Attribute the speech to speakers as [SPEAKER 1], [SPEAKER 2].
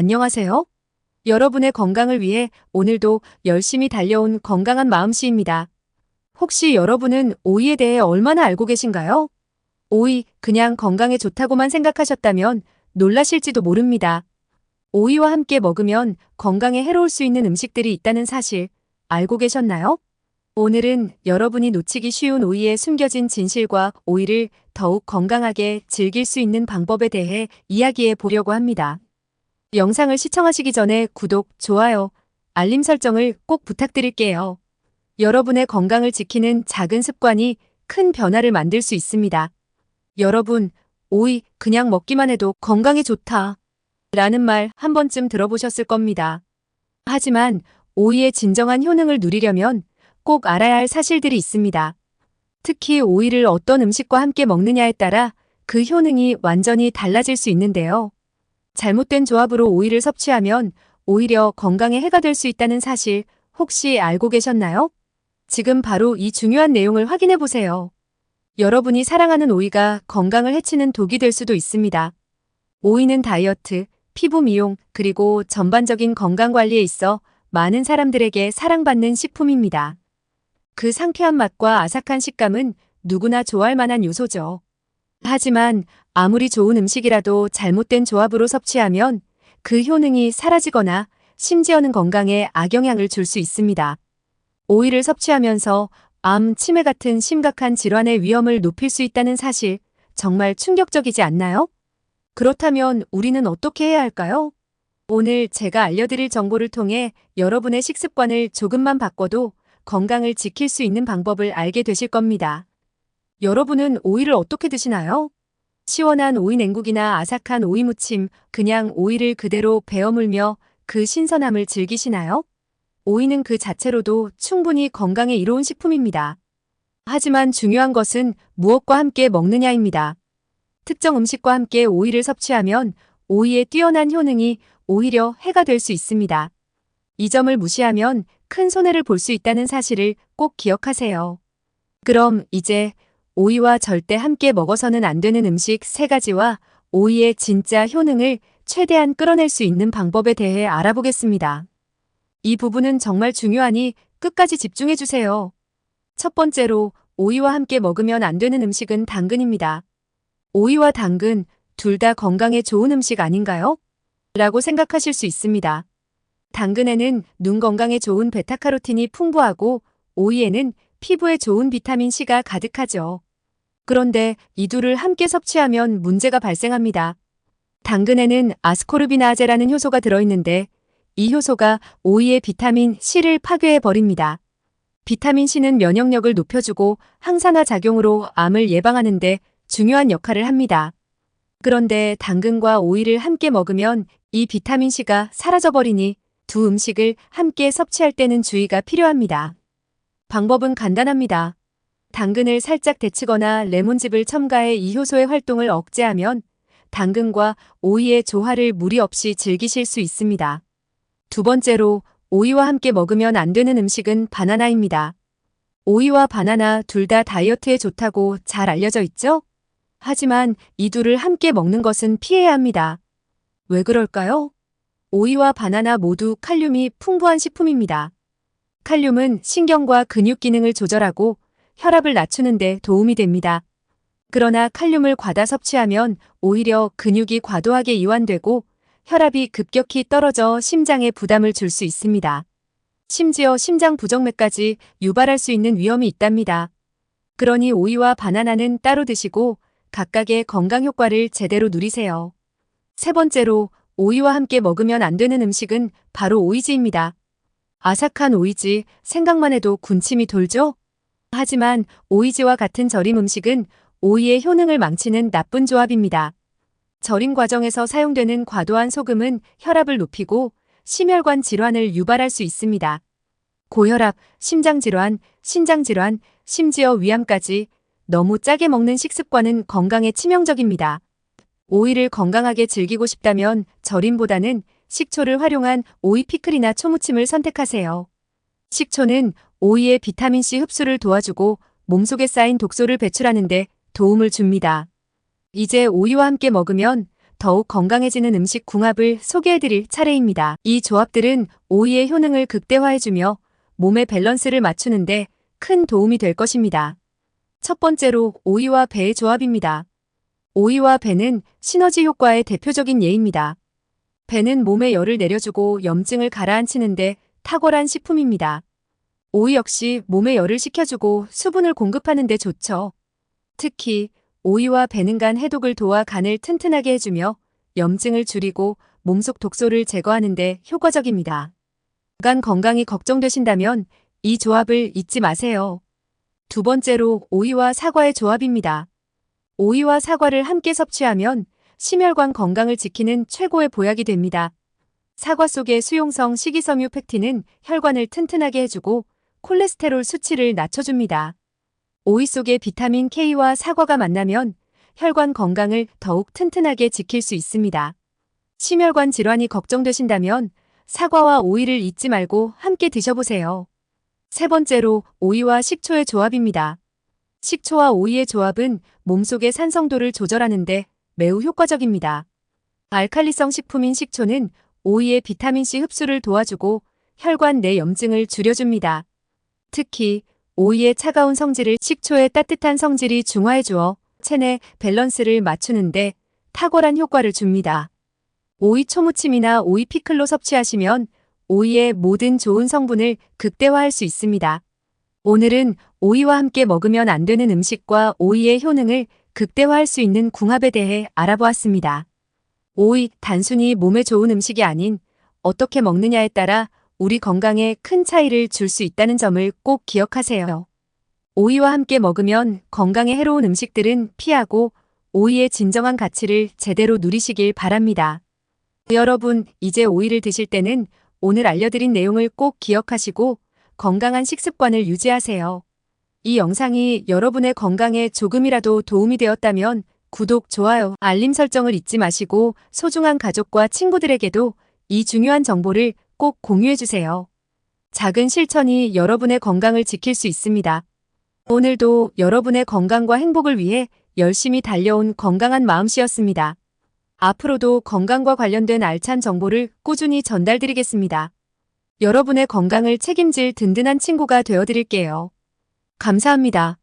[SPEAKER 1] 안녕하세요. 여러분의 건강을 위해 오늘도 열심히 달려온 건강한 마음씨입니다. 혹시 여러분은 오이에 대해 얼마나 알고 계신가요? 오이, 그냥 건강에 좋다고만 생각하셨다면 놀라실지도 모릅니다. 오이와 함께 먹으면 건강에 해로울 수 있는 음식들이 있다는 사실 알고 계셨나요? 오늘은 여러분이 놓치기 쉬운 오이에 숨겨진 진실과 오이를 더욱 건강하게 즐길 수 있는 방법에 대해 이야기해 보려고 합니다. 영상을 시청하시기 전에 구독, 좋아요, 알림 설정을 꼭 부탁드릴게요. 여러분의 건강을 지키는 작은 습관이 큰 변화를 만들 수 있습니다. 여러분, 오이 그냥 먹기만 해도 건강에 좋다. 라는 말 한 번쯤 들어보셨을 겁니다. 하지만 오이의 진정한 효능을 누리려면 꼭 알아야 할 사실들이 있습니다. 특히 오이를 어떤 음식과 함께 먹느냐에 따라 그 효능이 완전히 달라질 수 있는데요. 잘못된 조합으로 오이를 섭취하면 오히려 건강에 해가 될 수 있다는 사실 혹시 알고 계셨나요? 지금 바로 이 중요한 내용을 확인해 보세요. 여러분이 사랑하는 오이가 건강을 해치는 독이 될 수도 있습니다. 오이는 다이어트, 피부 미용, 그리고 전반적인 건강 관리에 있어 많은 사람들에게 사랑받는 식품입니다. 그 상쾌한 맛과 아삭한 식감은 누구나 좋아할 만한 요소죠. 하지만 아무리 좋은 음식이라도 잘못된 조합으로 섭취하면 그 효능이 사라지거나 심지어는 건강에 악영향을 줄 수 있습니다. 오이를 섭취하면서 암, 치매 같은 심각한 질환의 위험을 높일 수 있다는 사실 정말 충격적이지 않나요? 그렇다면 우리는 어떻게 해야 할까요? 오늘 제가 알려드릴 정보를 통해 여러분의 식습관을 조금만 바꿔도 건강을 지킬 수 있는 방법을 알게 되실 겁니다. 여러분은 오이를 어떻게 드시나요? 시원한 오이 냉국이나 아삭한 오이 무침, 그냥 오이를 그대로 베어 물며 그 신선함을 즐기시나요? 오이는 그 자체로도 충분히 건강에 이로운 식품입니다. 하지만 중요한 것은 무엇과 함께 먹느냐입니다. 특정 음식과 함께 오이를 섭취하면 오이의 뛰어난 효능이 오히려 해가 될 수 있습니다. 이 점을 무시하면 큰 손해를 볼 수 있다는 사실을 꼭 기억하세요. 그럼 이제 오이와 절대 함께 먹어서는 안 되는 음식 3가지와 오이의 진짜 효능을 최대한 끌어낼 수 있는 방법에 대해 알아보겠습니다. 이 부분은 정말 중요하니 끝까지 집중해 주세요. 첫 번째로 오이와 함께 먹으면 안 되는 음식은 당근입니다. 오이와 당근 둘 다 건강에 좋은 음식 아닌가요? 라고 생각하실 수 있습니다. 당근에는 눈 건강에 좋은 베타카로틴이 풍부하고 오이에는 피부에 좋은 비타민 C가 가득하죠. 그런데 이 둘을 함께 섭취하면 문제가 발생합니다. 당근에는 아스코르비나아제라는 효소가 들어있는데 이 효소가 오이의 비타민 C를 파괴해 버립니다. 비타민 C는 면역력을 높여주고 항산화 작용으로 암을 예방하는 데 중요한 역할을 합니다. 그런데 당근과 오이를 함께 먹으면 이 비타민 C가 사라져버리니 두 음식을 함께 섭취할 때는 주의가 필요합니다. 방법은 간단합니다. 당근을 살짝 데치거나 레몬즙을 첨가해 이 효소의 활동을 억제하면 당근과 오이의 조화를 무리 없이 즐기실 수 있습니다. 두 번째로 오이와 함께 먹으면 안 되는 음식은 바나나입니다. 오이와 바나나 둘 다 다이어트에 좋다고 잘 알려져 있죠? 하지만 이 둘을 함께 먹는 것은 피해야 합니다. 왜 그럴까요? 오이와 바나나 모두 칼륨이 풍부한 식품입니다. 칼륨은 신경과 근육 기능을 조절하고 혈압을 낮추는 데 도움이 됩니다. 그러나 칼륨을 과다 섭취하면 오히려 근육이 과도하게 이완되고 혈압이 급격히 떨어져 심장에 부담을 줄 수 있습니다. 심지어 심장 부정맥까지 유발할 수 있는 위험이 있답니다. 그러니 오이와 바나나는 따로 드시고 각각의 건강 효과를 제대로 누리세요. 세 번째로 오이와 함께 먹으면 안 되는 음식은 바로 오이지입니다. 아삭한 오이지 생각만 해도 군침이 돌죠? 하지만 오이지와 같은 절임 음식은 오이의 효능을 망치는 나쁜 조합입니다. 절임 과정에서 사용되는 과도한 소금은 혈압을 높이고 심혈관 질환을 유발할 수 있습니다. 고혈압, 심장질환, 신장질환, 심지어 위암까지 너무 짜게 먹는 식습관은 건강에 치명적입니다. 오이를 건강하게 즐기고 싶다면 절임보다는 식초를 활용한 오이 피클이나 초무침을 선택하세요. 식초는 오이의 비타민C 흡수를 도와주고 몸속에 쌓인 독소를 배출하는 데 도움을 줍니다. 이제 오이와 함께 먹으면 더욱 건강해지는 음식 궁합을 소개해드릴 차례입니다. 이 조합들은 오이의 효능을 극대화해주며 몸의 밸런스를 맞추는데 큰 도움이 될 것입니다. 첫 번째로 오이와 배의 조합입니다. 오이와 배는 시너지 효과의 대표적인 예입니다. 배는 몸에 열을 내려주고 염증을 가라앉히는데 탁월한 식품입니다. 오이 역시 몸에 열을 식혀주고 수분을 공급하는 데 좋죠. 특히 오이와 배는 간 해독을 도와 간을 튼튼하게 해주며 염증을 줄이고 몸속 독소를 제거하는 데 효과적입니다. 간 건강이 걱정되신다면 이 조합을 잊지 마세요. 두 번째로 오이와 사과의 조합입니다. 오이와 사과를 함께 섭취하면 심혈관 건강을 지키는 최고의 보약이 됩니다. 사과 속의 수용성 식이섬유 팩틴은 혈관을 튼튼하게 해주고 콜레스테롤 수치를 낮춰줍니다. 오이 속의 비타민 K와 사과가 만나면 혈관 건강을 더욱 튼튼하게 지킬 수 있습니다. 심혈관 질환이 걱정되신다면 사과와 오이를 잊지 말고 함께 드셔보세요. 세 번째로 오이와 식초의 조합입니다. 식초와 오이의 조합은 몸속의 산성도를 조절하는데 매우 효과적입니다. 알칼리성 식품인 식초는 오이의 비타민C 흡수를 도와주고 혈관 내 염증을 줄여줍니다. 특히 오이의 차가운 성질을 식초의 따뜻한 성질이 중화해 주어 체내 밸런스를 맞추는데 탁월한 효과를 줍니다. 오이 초무침이나 오이 피클로 섭취하시면 오이의 모든 좋은 성분을 극대화할 수 있습니다. 오늘은 오이와 함께 먹으면 안 되는 음식과 오이의 효능을 극대화할 수 있는 궁합에 대해 알아보았습니다. 오이 단순히 몸에 좋은 음식이 아닌 어떻게 먹느냐에 따라 우리 건강에 큰 차이를 줄 수 있다는 점을 꼭 기억하세요. 오이와 함께 먹으면 건강에 해로운 음식들은 피하고 오이의 진정한 가치를 제대로 누리시길 바랍니다. 여러분, 이제 오이를 드실 때는 오늘 알려드린 내용을 꼭 기억하시고 건강한 식습관을 유지하세요. 이 영상이 여러분의 건강에 조금이라도 도움이 되었다면 구독, 좋아요, 알림 설정을 잊지 마시고 소중한 가족과 친구들에게도 이 중요한 정보를 꼭 공유해주세요. 작은 실천이 여러분의 건강을 지킬 수 있습니다. 오늘도 여러분의 건강과 행복을 위해 열심히 달려온 건강한 마음씨였습니다. 앞으로도 건강과 관련된 알찬 정보를 꾸준히 전달드리겠습니다. 여러분의 건강을 책임질 든든한 친구가 되어드릴게요. 감사합니다.